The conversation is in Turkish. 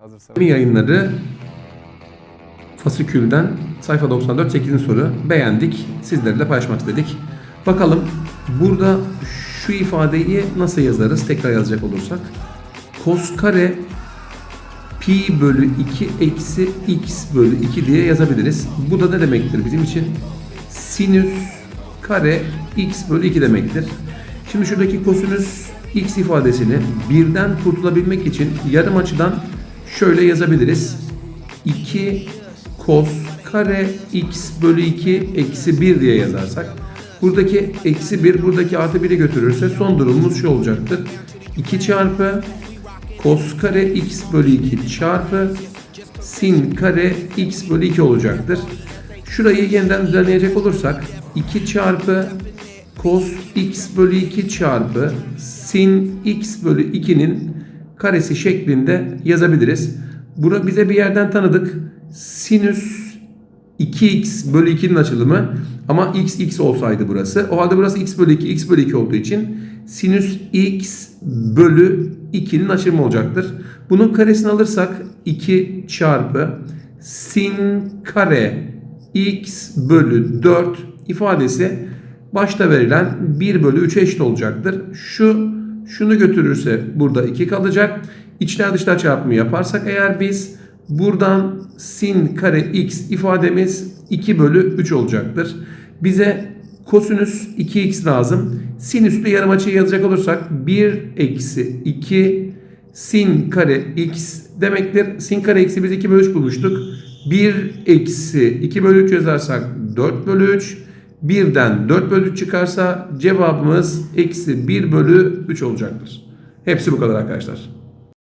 Hazırsa. Yeni yayınları Fasikül'den sayfa 94 8. soru beğendik. Sizlerle paylaşmak istedik. Bakalım burada şu ifadeyi nasıl yazarız? Tekrar yazacak olursak. Kos kare pi bölü 2 eksi x bölü 2 diye yazabiliriz. Bu da ne demektir bizim için? Sinüs kare x bölü 2 demektir. Şimdi şuradaki kosinüs x ifadesini birden kurtulabilmek için yarım açıdan şöyle yazabiliriz. 2 kos kare x bölü 2 eksi 1 diye yazarsak buradaki eksi 1 buradaki artı 1'i götürürse son durumumuz şu olacaktır. 2 çarpı cos kare x bölü 2 çarpı sin kare x bölü 2 olacaktır. Şurayı yeniden düzenleyecek olursak 2 çarpı cos x bölü 2 çarpı sin x bölü 2'nin karesi şeklinde yazabiliriz. Bura bize bir yerden tanıdık. Sinüs 2x bölü 2'nin açılımı ama x x olsaydı burası. O halde burası x bölü 2 x bölü 2 olduğu için sinüs x bölü 2'nin açılımı olacaktır. Bunun karesini alırsak 2 çarpı sin kare x bölü 4 ifadesi başta verilen 1 bölü 3'e eşit olacaktır. Şu şunu götürürse burada 2 kalacak. İçler dışlar çarpımı yaparsak eğer biz buradan sin kare x ifademiz 2 bölü 3 olacaktır. Bize kosinüs 2x lazım. Sinüslü yarım açıyı yazacak olursak 1 eksi 2 sin kare x demektir. Sin kare x'i biz 2 bölü 3 bulmuştuk. 1 eksi 2 bölü 3 yazarsak 4 bölü 3. Birden 4 bölü 3 çıkarsa cevabımız eksi 1 bölü 3 olacaktır. Hepsi bu kadar arkadaşlar.